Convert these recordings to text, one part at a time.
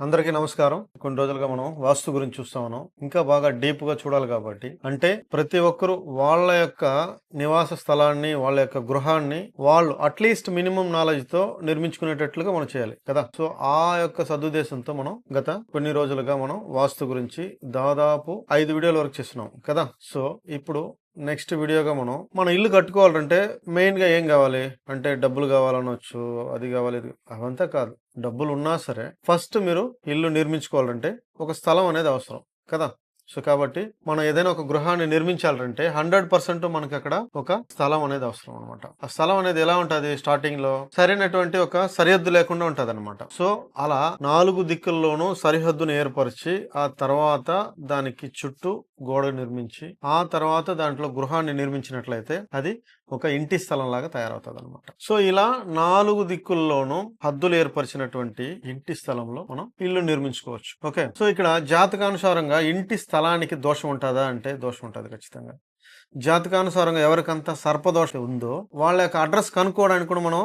అందరికీ నమస్కారం. కొన్ని రోజులుగా మనం వాస్తు గురించి చూస్తా ఉన్నాం. ఇంకా బాగా డీప్గా చూడాలి కాబట్టి. అంటే ప్రతి ఒక్కరు వాళ్ళ యొక్క నివాస స్థలాన్ని వాళ్ళ యొక్క గృహాన్ని వాళ్ళు అట్లీస్ట్ మినిమం నాలెడ్జ్తో నిర్మించుకునేటట్లుగా మనం చేయాలి కదా? సో ఆ యొక్క సదుద్దేశంతో మనం గత కొన్ని రోజులుగా మనం వాస్తు గురించి దాదాపు ఐదు వీడియోల వరకు చేస్తున్నాం కదా? సో ఇప్పుడు నెక్స్ట్ వీడియోగా మనం మన ఇల్లు కట్టుకోవాలంటే మెయిన్గా ఏం కావాలి? అంటే డబ్బులు కావాలనొచ్చు అది కావాలి ఇది అవంతా కాదు. డబ్బులు ఉన్నా సరే ఫస్ట్ మీరు ఇల్లు నిర్మించుకోవాలంటే ఒక స్థలం అనేది అవసరం కదా? సో కాబట్టి మనం ఏదైనా ఒక గృహాన్ని నిర్మించాలంటే హండ్రెడ్ పర్సెంట్ మనకి అక్కడ ఒక స్థలం అనేది అవసరం అనమాట ఆ స్థలం అనేది ఎలా ఉంటుంది స్టార్టింగ్లో? సరైనటువంటి ఒక సరిహద్దు లేకుండా ఉంటది అనమాట సో అలా నాలుగు దిక్కుల్లోనూ సరిహద్దును ఏర్పరిచి ఆ తర్వాత దానికి చుట్టూ గోడ నిర్మించి ఆ తర్వాత దాంట్లో గృహాన్ని నిర్మించినట్లయితే అది ఒక ఇంటి స్థలం లాగా తయారవుతుంది అనమాట సో ఇలా నాలుగు దిక్కుల్లోనూ హద్దులు ఏర్పరిచినటువంటి ఇంటి స్థలంలో మనం ఇల్లు నిర్మించుకోవచ్చు. ఓకే? సో ఇక్కడ జాతకానుసారంగా ఇంటి స్థలానికి దోషం ఉంటుందా అంటే దోషం ఉంటుంది ఖచ్చితంగా. జాతకానుసారంగా ఎవరికంత సర్పదోషం ఉందో వాళ్ళ యొక్క అడ్రస్ కనుక్కోవడానికి కూడా మనం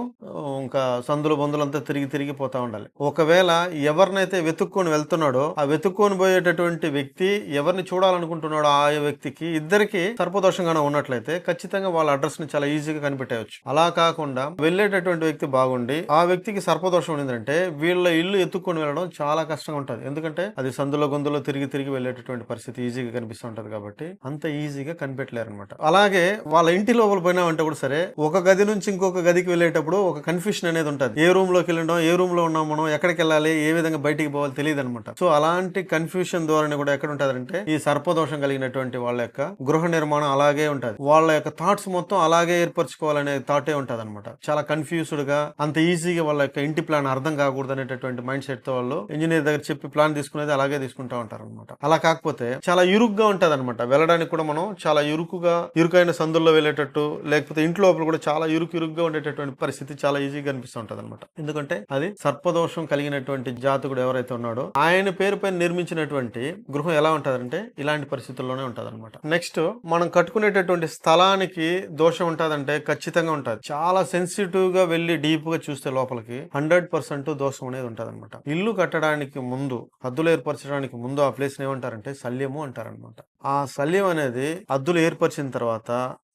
ఇంకా సందులు బంధులు తిరిగి తిరిగి పోతా ఉండాలి. ఒకవేళ ఎవరినైతే వెతుక్కొని వెళ్తున్నాడో ఆ వెతుక్కొని పోయేటటువంటి వ్యక్తి ఎవరిని చూడాలనుకుంటున్నాడో ఆ వ్యక్తికి ఇద్దరికి సర్పదోషంగానే ఉన్నట్లయితే ఖచ్చితంగా వాళ్ళ అడ్రస్ని చాలా ఈజీగా కనిపెట్టవచ్చు అలా కాకుండా వెళ్ళేటటువంటి వ్యక్తి బాగుండి ఆ వ్యక్తికి సర్పదోషం ఉండిందంటే వీళ్ళ ఇల్లు ఎత్తుక్కొని వెళ్ళడం చాలా కష్టంగా ఉంటుంది. ఎందుకంటే అది సందులో గొంతులో తిరిగి తిరిగి వెళ్ళేటటువంటి పరిస్థితి ఈజీగా కనిపిస్తుంటది కాబట్టి అంత ఈజీగా కనిపెట్టలేరు. అనమాట అలాగే వాళ్ళ ఇంటి లోపల పోయినామంటే కూడా సరే ఒక గది నుంచి ఇంకొక గదికి వెళ్ళేటప్పుడు ఒక కన్ఫ్యూషన్ అనేది ఉంటుంది. ఏ రూమ్లోకి వెళ్ళడం ఏ రూమ్లో ఉన్నాం మనం ఎక్కడికి వెళ్ళాలి ఏ విధంగా బయటికి పోవాలి తెలియదు అనమాట సో అలాంటి కన్ఫ్యూషన్ ధోరణి కూడా ఎక్కడ ఉంటారంటే ఈ సర్పదోషం కలిగినటువంటి వాళ్ళ యొక్క గృహ నిర్మాణం అలాగే ఉంటుంది. వాళ్ళ యొక్క థాట్స్ మొత్తం అలాగే ఏర్పరచుకోవాలనే థాటే ఉంటుంది అనమాట చాలా కన్ఫ్యూజ్డ్గా అంత ఈజీగా వాళ్ళ యొక్క ఇంటి ప్లాన్ అర్థం కాకూడదు అనేటటువంటి మైండ్ సెట్తో వాళ్ళు ఇంజనీర్ దగ్గర చెప్పి ప్లాన్ తీసుకునేది అలాగే తీసుకుంటా ఉంటారు అనమాట అలా కాకపోతే చాలా ఇరుగ్గా ఉంటుంది అనమాట వెళ్ళడానికి కూడా మనం చాలా ఇరుకు ఎక్కువగా ఇరుకైన సందుల్లో వెళ్ళేటట్టు లేకపోతే ఇంట్లో లోపల కూడా చాలా ఇరుకు ఇరుగ్గా ఉండేటటువంటి పరిస్థితి చాలా ఈజీగా అనిపిస్తూ ఉంటుంది అనమాట ఎందుకంటే అది సర్పదోషం కలిగినటువంటి జాతకుడు ఎవరైతే ఉన్నాడో ఆయన పేరు పైన నిర్మించినటువంటి గృహం ఎలా ఉంటదంటే ఇలాంటి పరిస్థితుల్లోనే ఉంటుంది అనమాట నెక్స్ట్ మనం కట్టుకునేటటువంటి స్థలానికి దోషం ఉంటుందంటే ఖచ్చితంగా ఉంటుంది. చాలా సెన్సిటివ్గా వెళ్ళి డీప్గా చూస్తే లోపలికి హండ్రెడ్ పర్సెంట్ దోషం అనేది ఉంటుంది అనమాట ఇల్లు కట్టడానికి ముందు హద్దులు ఏర్పరచడానికి ముందు ఆ ప్లేస్ ఏమంటారంటే శల్యము అంటారనమాట ఆ శల్యం అనేది అద్దులు ఏర్పరిచిన తర్వాత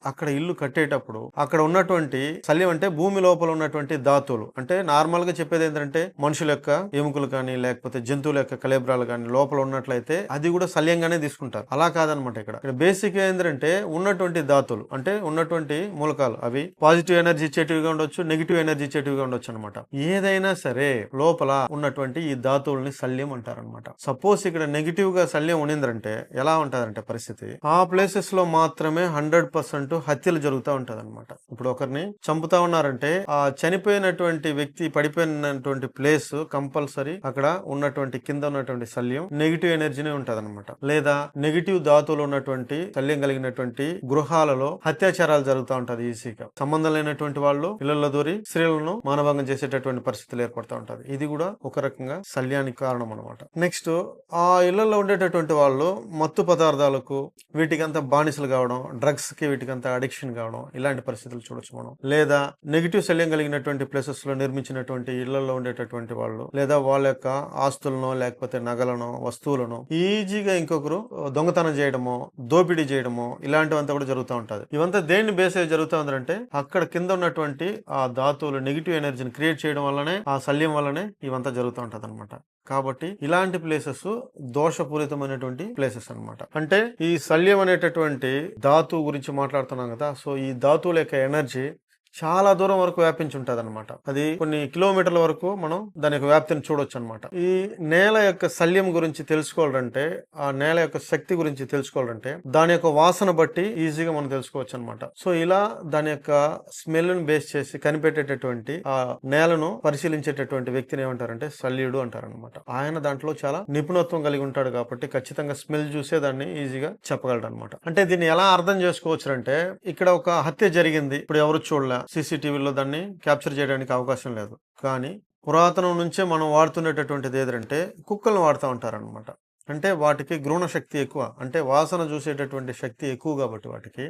అక్కడ ఇల్లు కట్టేటప్పుడు అక్కడ ఉన్నటువంటి శల్యం అంటే భూమి లోపల ఉన్నటువంటి ధాతువులు. అంటే నార్మల్గా చెప్పేది ఏంటంటే మనుషుల యొక్క ఎముకలు కానీ లేకపోతే జంతువుల యొక్క కలేబ్రాలు కానీ లోపల ఉన్నట్లయితే అది కూడా శల్యంగానే తీసుకుంటారు. అలా కాదనమాట ఇక్కడ. ఇక్కడ బేసిక్ ఏంటంటే ఉన్నటువంటి ధాతులు అంటే ఉన్నటువంటి మూలకాలు అవి పాజిటివ్ ఎనర్జీ ఇచ్చేటివిగా ఉండొచ్చు నెగిటివ్ ఎనర్జీ ఇచ్చేటివిగా ఉండొచ్చు అనమాట. ఏదైనా సరే లోపల ఉన్నటువంటి ఈ ధాతువుల్ని శల్యం అంటారనమాట. సపోజ్ ఇక్కడ నెగిటివ్గా శల్యం ఉండిందంటే ఎలా ఉంటుందంటే పరిస్థితి? ఆ ప్లేసెస్లో మాత్రమే హండ్రెడ్ పర్సెంట్ హత్యలు జరుగుతూ ఉంటుంది అనమాట ఇప్పుడు ఒకరిని చంపుతా ఉన్నారంటే ఆ చనిపోయినటువంటి వ్యక్తి పడిపోయినటువంటి ప్లేస్ కంపల్సరీ అక్కడ ఉన్నటువంటి కింద ఉన్నటువంటి శల్యం నెగిటివ్ ఎనర్జీనే ఉంటది అనమాట లేదా నెగిటివ్ ధాతువులు ఉన్నటువంటి శల్యం కలిగినటువంటి గృహాలలో అత్యాచారాలు జరుగుతూ ఉంటది ఈసీగా సంబంధం లేనటువంటి వాళ్ళు ఇళ్ళలో దూరి స్త్రీలను మానభంగం చేసేటటువంటి పరిస్థితులు ఏర్పడుతూ ఉంటది. ఇది కూడా ఒక రకంగా శల్యానికి కారణం అనమాట నెక్స్ట్ ఆ ఇళ్ళలో ఉండేటటువంటి వాళ్ళు మత్తు పదార్థాలకు వీటికంతా బానిసలు కావడం డ్రగ్స్కి వీటికంతా అడిక్షన్ కావడం ఇలాంటి పరిస్థితులు చూడొచ్చు మనం లేదా నెగిటివ్ శల్యం కలిగినటువంటి ప్లేసెస్లో నిర్మించినటువంటి ఇళ్ళలో ఉండేటటువంటి వాళ్ళు లేదా వాళ్ళ యొక్క ఆస్తులను లేకపోతే నగలను వస్తువులను ఈజీగా ఇంకొకరు దొంగతనం చేయడము దోపిడీ చేయడము ఇలాంటివంతా కూడా జరుగుతూ ఉంటుంది. ఇవంతా దేన్ని బేస్ అయ్యి జరుగుతూ ఉందంటే అక్కడ కింద ఉన్నటువంటి ఆ ధాతువులు నెగిటివ్ ఎనర్జీని క్రియేట్ చేయడం వల్లనే ఆ శల్యం వల్లనే ఇవంతా జరుగుతూ ఉంటుంది అనమాట కాబట్టి ఇలాంటి ప్లేసెస్ దోషపూరితమైనటువంటి ప్లేసెస్ అనమాట అంటే ఈ శల్యం అనేటటువంటి ధాతువు గురించి మాట్లాడుతున్నాం కదా సో ఈ ధాతువుల యొక్క ఎనర్జీ చాలా దూరం వరకు వ్యాపించి ఉంటుంది అనమాట అది కొన్ని కిలోమీటర్ల వరకు మనం దాని యొక్క వ్యాప్తిని చూడొచ్చు అనమాట ఈ నేల యొక్క శల్యం గురించి తెలుసుకోవాలంటే ఆ నేల యొక్క శక్తి గురించి తెలుసుకోవాలంటే దాని యొక్క వాసన బట్టి ఈజీగా మనం తెలుసుకోవచ్చు అనమాట సో ఇలా దాని యొక్క స్మెల్ను బేస్ చేసి కనిపెట్టేటటువంటి ఆ నేలను పరిశీలించేటటువంటి వ్యక్తిని ఏమంటారంటే శల్యుడు అంటారనమాట ఆయన దాంట్లో చాలా నిపుణత్వం కలిగి ఉంటాడు కాబట్టి ఖచ్చితంగా స్మెల్ చూసే దాన్ని ఈజీగా చెప్పగలడు అనమాట అంటే దీన్ని ఎలా అర్థం చేసుకోవచ్చు అంటే ఇక్కడ ఒక హత్య జరిగింది. ఇప్పుడు ఎవరు చూడలే. సీసీటీవీలో దాన్ని క్యాప్చర్ చేయడానికి అవకాశం లేదు. కానీ పురాతనం నుంచే మనం వాడుతున్నటటువంటిది ఏదంటే కుక్కలను వాడుతూ ఉంటారనమాట అంటే వాటికి గ్రూణ శక్తి ఎక్కువ. అంటే వాసన చూసేటటువంటి శక్తి ఎక్కువ కాబట్టి వాటికి.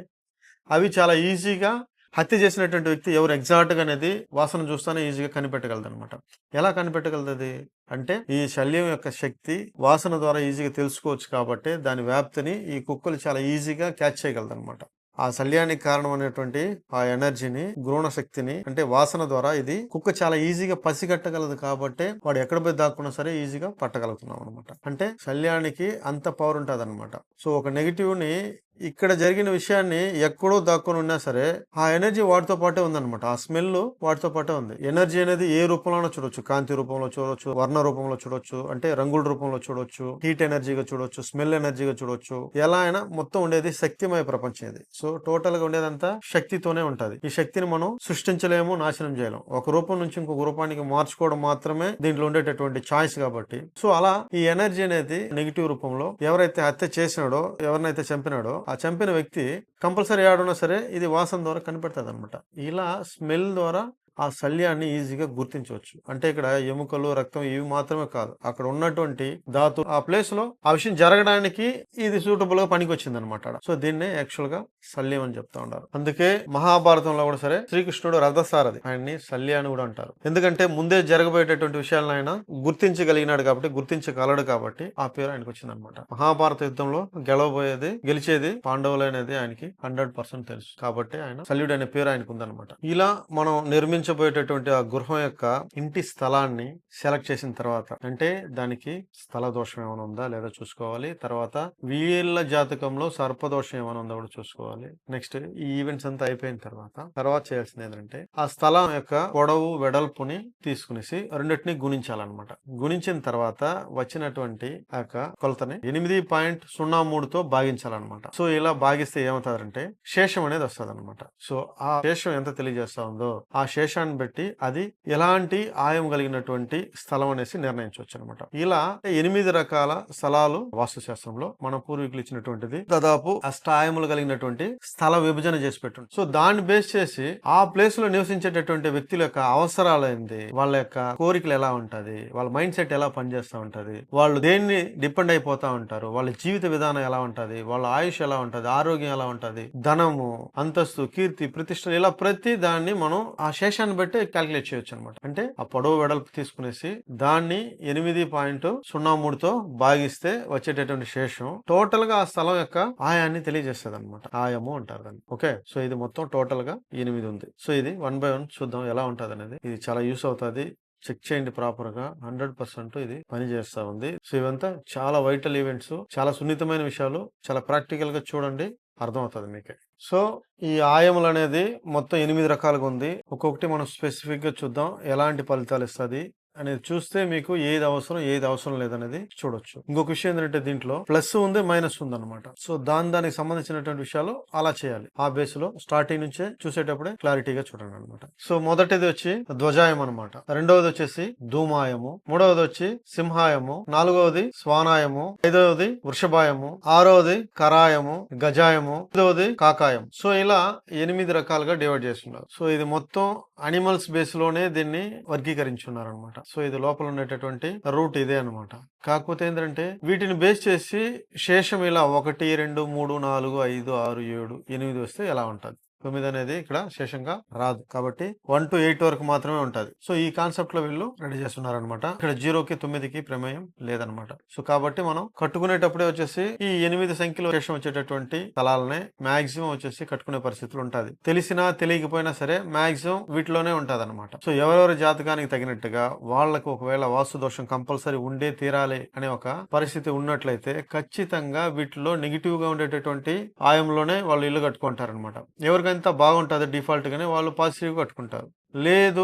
అవి చాలా ఈజీగా హత్య చేసినటువంటి వ్యక్తి ఎవరు ఎగ్జాక్ట్గా అనేది వాసన చూస్తానే ఈజీగా కనిపెట్టగలదు అనమాట ఎలా కనిపెట్టగలదు అంటే ఈ శల్యం యొక్క శక్తి వాసన ద్వారా ఈజీగా తెలుసుకోవచ్చు కాబట్టి దాని వ్యాప్తిని ఈ కుక్కలు చాలా ఈజీగా క్యాచ్ చేయగలదు అనమాట ఆ శల్యానికి కారణమైనటువంటి ఆ ఎనర్జీని గ్రూణ శక్తిని అంటే వాసన ద్వారా ఇది కుక్క చాలా ఈజీగా పసిగట్టగలదు కాబట్టి వాడు ఎక్కడ పోయి దాక్కున్నా సరే ఈజీగా పట్టగలుగుతున్నాం అనమాట అంటే శల్యానికి అంత పవర్ ఉంటుంది అనమాట సో ఒక నెగిటివ్ని ఇక్కడ జరిగిన విషయాన్ని ఎక్కడో దాక్కుని ఉన్నా సరే ఆ ఎనర్జీ వాటితో పాటే ఉందన్నమాట. ఆ స్మెల్ వాటితో పాటే ఉంది. ఎనర్జీ అనేది ఏ రూపంలోనో చూడొచ్చు. కాంతి రూపంలో చూడొచ్చు వర్ణ రూపంలో చూడొచ్చు అంటే రంగుల రూపంలో చూడొచ్చు హీట్ ఎనర్జీగా చూడొచ్చు స్మెల్ ఎనర్జీగా చూడొచ్చు. ఎలా అయినా మొత్తం ఉండేది శక్తిమయ ప్రపంచం ఇది. సో టోటల్గా ఉండేదంతా శక్తితోనే ఉంటది. ఈ శక్తిని మనం సృష్టించలేము నాశనం చేయలేము. ఒక రూపం నుంచి ఇంకొక రూపానికి మార్చుకోవడం మాత్రమే దీంట్లో ఉండేటటువంటి చాయిస్ కాబట్టి. సో అలా ఈ ఎనర్జీ అనేది నెగిటివ్ రూపంలో ఎవరైతే హత్య చేసినాడో ఎవరినైతే చంపినాడో ఆ చంపిన వ్యక్తి కంపల్సరీ ఆడున్నా సరే ఇది వాసన ద్వారా కనిపెడుతుంది అనమాట ఇలా స్మెల్ ద్వారా ఆ శల్యాన్ని ఈజీగా గుర్తించవచ్చు. అంటే ఇక్కడ ఎముకలు రక్తం ఇవి మాత్రమే కాదు. అక్కడ ఉన్నటువంటి ధాతు ఆ ప్లేస్లో ఆ విషయం జరగడానికి ఇది సూటబుల్గా పనికొచ్చింది అనమాట సో దీన్నే యాక్చువల్గా శల్యం అని చెప్తా ఉన్నారు. అందుకే మహాభారతంలో కూడా సరే శ్రీకృష్ణుడు రథసారథి. ఆయన్ని శల్య అని కూడా అంటారు. ఎందుకంటే ముందే జరగబోయేటటువంటి విషయాలను ఆయన గుర్తించగలిగినాడు కాబట్టి గుర్తించగలడు కాబట్టి ఆ పేరు ఆయనకు వచ్చింది అనమాట మహాభారత యుద్ధంలో గెలవబోయేది గెలిచేది పాండవులు అనేది ఆయనకి హండ్రెడ్ పర్సెంట్ తెలుసు. కాబట్టి ఆయన శల్యుడు అనే పేరు ఆయనకు ఉందన్నమాట ఇలా మనం నిర్మించ నిర్మించబోయేటటువంటి ఆ గృహం యొక్క ఇంటి స్థలాన్ని సెలెక్ట్ చేసిన తర్వాత అంటే దానికి స్థల దోషం ఏమైనా ఉందా లేదా చూసుకోవాలి. తర్వాత వీళ్ళ జాతకంలో సర్పదోషం ఏమైనా ఉందా కూడా చూసుకోవాలి. నెక్స్ట్ ఈ ఈవెంట్స్ అంతా అయిపోయిన తర్వాత తర్వాత చేయాల్సింది ఏంటంటే ఆ స్థలం యొక్క పొడవు వెడల్పుని తీసుకునేసి రెండింటిని గుణించాలన్నమాట. గుణించిన తర్వాత వచ్చినటువంటి ఆ యొక్క కొలతని ఎనిమిది పాయింట్ సున్నా మూడుతో భాగించాలన్నమాట. సో ఇలా భాగిస్తే ఏమవుతారంటే శేషం అనేది వస్తుంది అనమాట సో ఆ శేషం ఎంత తెలియజేస్తా ఉందో ఆ శేషం శేషాన్ని బట్టి అది ఎలాంటి ఆయం కలిగినటువంటి స్థలం అనేసి నిర్ణయించవచ్చు అనమాట ఇలా ఎనిమిది రకాల స్థలాలు వాస్తుశాస్త్రంలో మన పూర్వీకులు ఇచ్చినటువంటిది దాదాపు అష్టాయములు కలిగినటువంటి స్థల విభజన చేసి పెట్టు. సో దాన్ని బేస్ చేసి ఆ ప్లేస్లో నివసించేటటువంటి వ్యక్తుల యొక్క అవసరాలు ఏంది వాళ్ళ యొక్క కోరికలు ఎలా ఉంటది వాళ్ళ మైండ్ సెట్ ఎలా పనిచేస్తూ ఉంటది వాళ్ళు దేన్ని డిపెండ్ అయిపోతా ఉంటారు వాళ్ళ జీవిత విధానం ఎలా ఉంటది వాళ్ళ ఆయుష్ ఎలా ఉంటది ఆరోగ్యం ఎలా ఉంటది ధనము అంతస్తు కీర్తి ప్రతిష్ట ఇలా ప్రతి దాన్ని మనం ఆ శేషాన్ని బట్టి క్యాలిక్యులేట్ చేయొచ్చు అనమాట అంటే ఆ పొడవు వెడల్పు తీసుకునేసి దాన్ని ఎనిమిది పాయింట్ సున్నా మూడుతో భాగిస్తే వచ్చేటటువంటి శేషం టోటల్గా ఆ స్థలం యొక్క ఆయాన్ని తెలియజేస్తుంది అనమాట ఆయము అంటారు దాన్ని. ఓకే సో ఇది మొత్తం టోటల్గా ఎనిమిది ఉంది. సో ఇది వన్ బై వన్ చూద్దాం ఎలా ఉంటుంది అనేది. ఇది చాలా యూస్ అవుతుంది. చెక్ చేయండి ప్రాపర్గా. హండ్రెడ్ పర్సెంట్ ఇది పని చేస్తా ఉంది. సో ఇవంతా చాలా వైటల్ ఈవెంట్స్ చాలా సున్నితమైన విషయాలు. చాలా ప్రాక్టికల్గా చూడండి. అర్థమవుతుంది మీకే. సో ఈ ఆయములు అనేది మొత్తం ఎనిమిది రకాలుగా ఉంది ఒక్కొక్కటి మనం స్పెసిఫిక్గా చూద్దాం. ఎలాంటి ఫలితాలు ఇస్తుంది అనేది చూస్తే మీకు ఏది అవసరం ఏది అవసరం లేదనేది చూడొచ్చు. ఇంకొక విషయం ఏంటంటే దీంట్లో ప్లస్ ఉంది మైనస్ ఉంది అనమాట సో దాని దానికి సంబంధించినటువంటి విషయాలు అలా చేయాలి. ఆ బేస్లో స్టార్టింగ్ నుంచే చూసేటప్పుడే క్లారిటీగా చూడండి అనమాట సో మొదటిది వచ్చి ధ్వజాయం అనమాట రెండవది వచ్చేసి ధూమాయము. మూడవది వచ్చి సింహాయము. నాలుగవది స్వానాయము. ఐదవది వృషభాయము. ఆరవది కరాయము గజాయము. ఐదవది కాకాయం. సో ఇలా ఎనిమిది రకాలుగా డివైడ్ చేస్తున్నారు. సో ఇది మొత్తం అనిమల్స్ బేస్లోనే దీన్ని వర్గీకరించున్నారు అనమాట సో ఇది లోపల ఉండేటటువంటి రూట్ ఇదే అనమాట కాకపోతే ఏంటంటే వీటిని బేస్ చేసి శేషం ఇలా ఒకటి రెండు మూడు నాలుగు ఐదు ఆరు ఏడు ఎనిమిది వస్తే ఎలా ఉంటుంది? తొమ్మిది అనేది ఇక్కడ శేషంగా రాదు. కాబట్టి వన్ టు ఎయిట్ వరకు మాత్రమే ఉంటుంది. సో ఈ కాన్సెప్ట్లో వీళ్ళు రెడీ చేస్తున్నారు అనమాట ఇక్కడ జీరోకి తొమ్మిదికి ప్రమేయం లేదనమాట సో కాబట్టి మనం కట్టుకునేటప్పుడే వచ్చేసి ఈ ఎనిమిది సంఖ్యలో శేషం వచ్చేటటువంటి స్థలాలనే మాక్సిమం వచ్చేసి కట్టుకునే పరిస్థితులు ఉంటుంది. తెలిసినా తెలియకపోయినా సరే మాక్సిమం వీటిలోనే ఉంటుంది అనమాట సో ఎవరెవరి జాతకానికి తగినట్టుగా వాళ్ళకు ఒకవేళ వాస్తు దోషం కంపల్సరీ ఉండే తీరాలి అనే ఒక పరిస్థితి ఉన్నట్లయితే ఖచ్చితంగా వీటిలో నెగిటివ్గా ఉండేటటువంటి ఆయంలోనే వాళ్ళు ఇల్లు కట్టుకుంటారనమాట ఎవరికి ఎవరికైనా బాగుంటుంది డిఫాల్ట్గానే వాళ్ళు పాజిటివ్ కట్టుకుంటారు. లేదు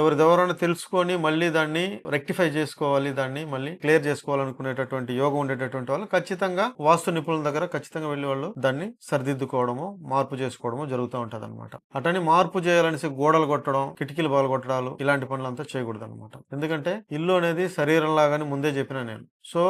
ఎవరిదెవరైనా తెలుసుకొని మళ్ళీ దాన్ని రెక్టిఫై చేసుకోవాలి దాన్ని మళ్ళీ క్లియర్ చేసుకోవాలనుకునేటటువంటి యోగం ఉండేటటువంటి వాళ్ళు ఖచ్చితంగా వాస్తు నిపుణుల దగ్గర ఖచ్చితంగా వెళ్ళి వాళ్ళు దాన్ని సరిదిద్దుకోవడము మార్పు చేసుకోవడము జరుగుతూ ఉంటుంది అనమాట అటని మార్పు చేయాలనేసి గోడలు కొట్టడం కిటికీలు బాగా కొట్టడాలు ఇలాంటి పనులంతా చేయకూడదు అనమాట ఎందుకంటే ఇల్లు అనేది శరీరం లాగానే ముందే చెప్పిన నేను. సో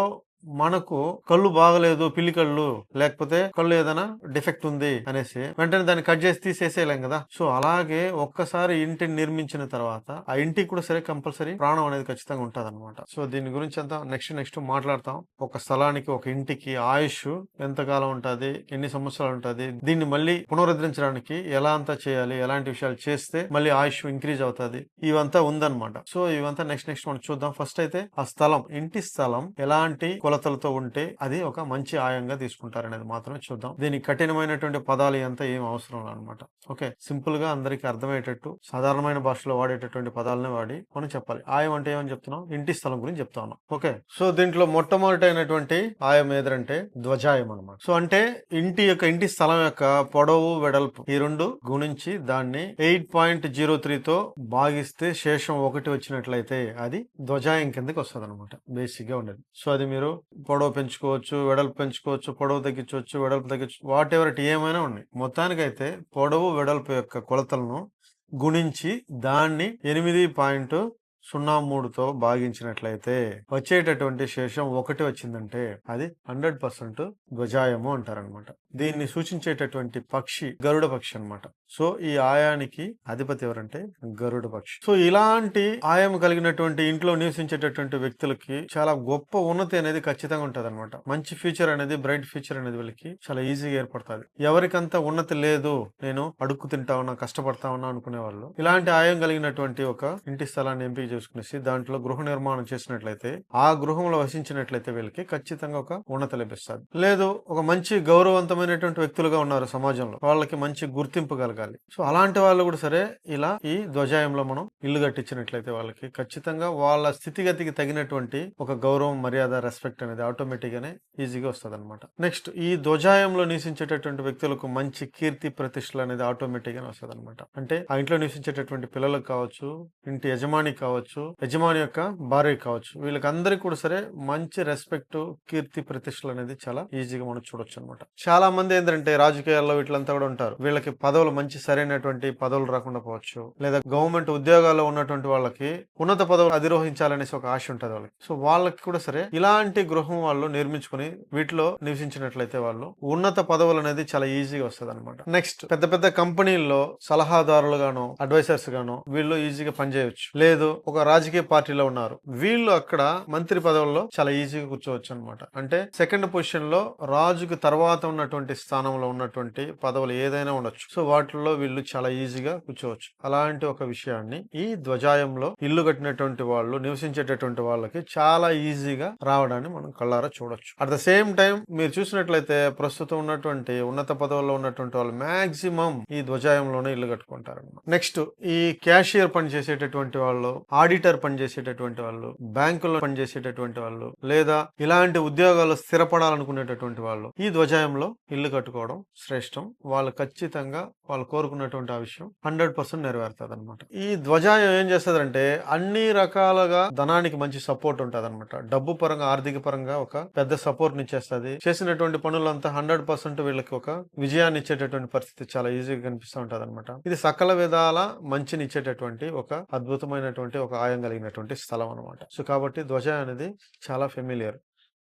మనకు కళ్ళు బాగలేదు పిల్లి కళ్ళు లేకపోతే కళ్ళు ఏదైనా డిఫెక్ట్ ఉంది అనేసి వెంటనే దాన్ని కట్ చేసి తీసేసేయలేం కదా. సో అలాగే ఒక్కసారి ఇంటిని నిర్మించిన తర్వాత ఆ ఇంటికి కూడా సరే కంపల్సరీ ప్రాణం అనేది ఖచ్చితంగా ఉంటుంది అనమాట సో దీని గురించి అంతా నెక్స్ట్ నెక్స్ట్ మాట్లాడతాం. ఒక స్థలానికి ఒక ఇంటికి ఆయుష్ ఎంతకాలం ఉంటుంది ఎన్ని సంవత్సరాలు ఉంటుంది దీన్ని మళ్ళీ పునరుద్ధరించడానికి ఎలా అంతా చేయాలి ఎలాంటి విషయాలు చేస్తే మళ్ళీ ఆయుష్ ఇంక్రీజ్ అవుతుంది ఇవంతా ఉందన్నమాట. సో ఇవంతా నెక్స్ట్ నెక్స్ట్ మనం చూద్దాం. ఫస్ట్ అయితే ఆ స్థలం ఇంటి స్థలం ఎలాంటి కొలతలతో ఉంటే అది ఒక మంచి ఆయంగా తీసుకుంటారనేది మాత్రమే చూద్దాం. దీనికి కఠినమైనటువంటి పదాలు అంతా ఏం అవసరం అనమాట ఓకే సింపుల్గా అందరికి అర్థమయ్యేటట్టు సాధారణమైన భాషలో వాడేటటువంటి పదాలనే వాడి మనం చెప్పాలి. ఆయం అంటే ఏమని చెప్తున్నాం? ఇంటి స్థలం గురించి చెప్తా ఉన్నాం. ఓకే సో దీంట్లో మొట్టమొదటైనటువంటి ఆయం ఏదంటే ధ్వజాయం అనమాట సో అంటే ఇంటి యొక్క ఇంటి స్థలం యొక్క పొడవు వెడల్పు ఈ రెండు గుణించి దాన్ని ఎయిట్ పాయింట్ జీరో తో భాగిస్తే శేషం ఒకటి వచ్చినట్లయితే అది ధ్వజాయం కిందకి వస్తుంది అనమాట బేసిక్గా ఉండేది. సో అది మీరు పొడవు పెంచుకోవచ్చు వెడల్పు పెంచుకోవచ్చు పొడవు తగ్గించవచ్చు వెడల్పు తగ్గించు వాట్ ఎవర్ ఏమైనా ఉన్నాయి. మొత్తానికైతే పొడవు వెడల్పు యొక్క కొలతలను గుణించి దాన్ని ఎనిమిది పాయింట్ సున్నా మూడుతో భాగించినట్లయితే వచ్చేటటువంటి శేషం ఒకటి వచ్చిందంటే అది హండ్రెడ్ పర్సెంట్ ధ్వజాయము అంటారనమాట దీన్ని సూచించేటటువంటి పక్షి గరుడ పక్షి అన్నమాట. సో ఈ ఆయానికి అధిపతి ఎవరంటే గరుడ పక్షి. సో ఇలాంటి ఆయం కలిగినటువంటి ఇంట్లో నివసించేటటువంటి వ్యక్తులకి చాలా గొప్ప ఉన్నతి అనేది ఖచ్చితంగా ఉంటుంది అనమాట మంచి ఫ్యూచర్ అనేది బ్రైట్ ఫ్యూచర్ అనేది వీళ్ళకి చాలా ఈజీగా ఏర్పడుతుంది. ఎవరికంత ఉన్నతి లేదు నేను అడుక్కు తింటా ఉన్నా కష్టపడతా ఉన్నా అనుకునే వాళ్ళు ఇలాంటి ఆయం కలిగినటువంటి ఒక ఇంటి స్థలాన్ని ఎంపిక చూసుకునేసి దాంట్లో గృహ నిర్మాణం చేసినట్లయితే ఆ గృహంలో వసించినట్లయితే వీళ్ళకి ఖచ్చితంగా ఒక ఉన్నత లభిస్తుంది లేదు ఒక మంచి గౌరవవంతమైనటువంటి వ్యక్తులుగా ఉన్నారు సమాజంలో. వాళ్ళకి మంచి గుర్తింపు కలగాలి. సో అలాంటి వాళ్ళు కూడా సరే ఇలా ఈ ధ్వజాయంలో మనం ఇల్లు కట్టించినట్లయితే వాళ్ళకి ఖచ్చితంగా వాళ్ళ స్థితిగతికి తగినటువంటి ఒక గౌరవం మర్యాద రెస్పెక్ట్ అనేది ఆటోమేటిక్ గానే ఈజీగా వస్తుంది అనమాట నెక్స్ట్ ఈ ధ్వజాయంలో నివసించేటటువంటి వ్యక్తులకు మంచి కీర్తి ప్రతిష్టలు అనేది ఆటోమేటిక్ గానే వస్తుంది అనమాట అంటే ఆ ఇంట్లో నివసించేటటువంటి పిల్లలకు కావచ్చు ఇంటి యజమాని కావచ్చు యజమాని యొక్క భార్య కావచ్చు వీళ్ళకి కూడా సరే మంచి రెస్పెక్ట్ కీర్తి ప్రతిష్టలు అనేది చాలా ఈజీగా మనం చూడొచ్చు అనమాట చాలా మంది ఏంటంటే రాజకీయాల్లో వీటిలంతా కూడా ఉంటారు. వీళ్ళకి పదవులు మంచి సరైనటువంటి పదవులు రాకుండా పోవచ్చు. లేదా గవర్నమెంట్ ఉద్యోగాల్లో ఉన్నటువంటి వాళ్ళకి ఉన్నత పదవులు అధిరోహించాలనేసి ఒక ఆశ ఉంటుంది వాళ్ళకి. సో వాళ్ళకి కూడా సరే ఇలాంటి గృహం వాళ్ళు నిర్మించుకుని వీటిలో నివసించినట్లయితే వాళ్ళు ఉన్నత పదవులు అనేది చాలా ఈజీగా వస్తుంది అనమాట నెక్స్ట్ పెద్ద పెద్ద కంపెనీల్లో సలహాదారులుగాను అడ్వైజర్స్ గాను వీళ్ళు ఈజీగా పనిచేయవచ్చు లేదు ఒక రాజకీయ పార్టీలో ఉన్నారు. వీళ్ళు అక్కడ మంత్రి పదవుల్లో చాలా ఈజీగా కూర్చోవచ్చు అనమాట అంటే సెకండ్ పొజిషన్లో రాజుకు తర్వాత ఉన్నటువంటి స్థానంలో ఉన్నటువంటి పదవులు ఏదైనా ఉండొచ్చు. సో వాటిల్లో వీళ్ళు చాలా ఈజీగా కూర్చోవచ్చు. అలాంటి ఒక విషయాన్ని ఈ ధ్వజాయంలో ఇల్లు కట్టినటువంటి వాళ్ళు నివసించేటటువంటి వాళ్ళకి చాలా ఈజీగా రావడాన్ని మనం కళ్ళారా చూడొచ్చు. అట్ ద సేమ్ టైం మీరు చూసినట్లయితే ప్రస్తుతం ఉన్నటువంటి ఉన్నత పదవుల్లో ఉన్నటువంటి వాళ్ళు మాక్సిమం ఈ ధ్వజాయంలోనే ఇల్లు కట్టుకుంటారు నెక్స్ట్ ఈ క్యాషియర్ పని చేసేటటువంటి వాళ్ళు ఆడిటర్ పని చేసేటటువంటి వాళ్ళు బ్యాంకులో పని చేసేటటువంటి వాళ్ళు లేదా ఇలాంటి ఉద్యోగాలు స్థిరపడాలనుకునేటటువంటి వాళ్ళు ఈ ధ్వజాయంలో ఇల్లు కట్టుకోవడం శ్రేష్టం. వాళ్ళు ఖచ్చితంగా వాళ్ళు కోరుకున్నటువంటి ఆ విషయం హండ్రెడ్ పర్సెంట్ నెరవేరుతుంది అనమాట ఈ ధ్వజాయం ఏం చేస్తుందంటే అన్ని రకాలుగా ధనానికి మంచి సపోర్ట్ ఉంటుంది అనమాట డబ్బు పరంగా ఆర్థిక పరంగా ఒక పెద్ద సపోర్ట్ ఇచ్చేస్తుంది. చేసినటువంటి పనులంతా హండ్రెడ్ పర్సెంట్ వీళ్ళకి ఒక విజయాన్ని ఇచ్చేటటువంటి పరిస్థితి చాలా ఈజీగా కనిపిస్తూ ఉంటుంది అనమాట ఇది సకల విధాల మంచిని ఇచ్చేటటువంటి ఒక అద్భుతమైనటువంటి ఒక ఆయం కలిగినటువంటి స్థలం అనమాట సో కాబట్టి ధ్వజ అనేది చాలా familiar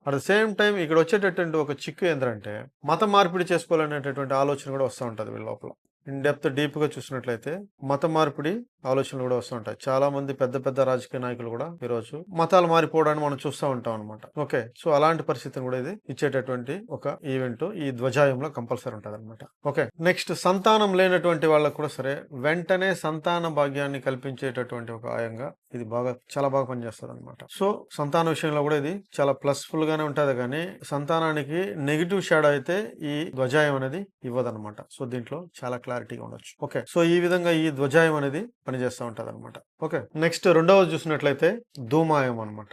at the same time ఇక్కడ వచ్చేటటువంటి ఒక చిక్కు ఏంటంటే మత మార్పిడి చేసుకోవాలనేటటువంటి ఆలోచన కూడా వస్తూ ఉంటుంది వీళ్ళ లోపల. ఇన్ డెప్త్ డీప్గా చూసినట్లయితే మత మార్పిడి ఆలోచనలు కూడా వస్తుంటాయి చాలా మంది పెద్ద పెద్ద రాజకీయ నాయకులు కూడా ఈరోజు మతాలు మారిపోవడాన్ని మనం చూస్తూ ఉంటాం అనమాట ఓకే సో అలాంటి పరిస్థితిని కూడా ఇది ఇచ్చేటటువంటి ఒక ఈవెంట్. ఈ ధ్వజాయంలో కంపల్సరీ ఉంటుంది అనమాట ఓకే నెక్స్ట్ సంతానం లేనటువంటి వాళ్ళకు కూడా సరే వెంటనే సంతాన భాగ్యాన్ని కల్పించేటటువంటి ఒక ఆయంగా ఇది బాగా చాలా బాగా పనిచేస్తుంది అనమాట సో సంతాన విషయంలో కూడా ఇది చాలా ప్లస్ ఫుల్ గానే ఉంటుంది కానీ సంతానానికి నెగిటివ్ షాడో అయితే ఈ ధ్వజాయం అనేది ఇవ్వదనమాట సో దీంట్లో చాలా క్లారిటీగా ఉండొచ్చు. ఓకే సో ఈ విధంగా ఈ ధ్వజాయం అనేది పనిచేస్తూ ఉంటుంది అనమాట ఓకే నెక్స్ట్ రెండవది చూసినట్లయితే ధూమాయం అనమాట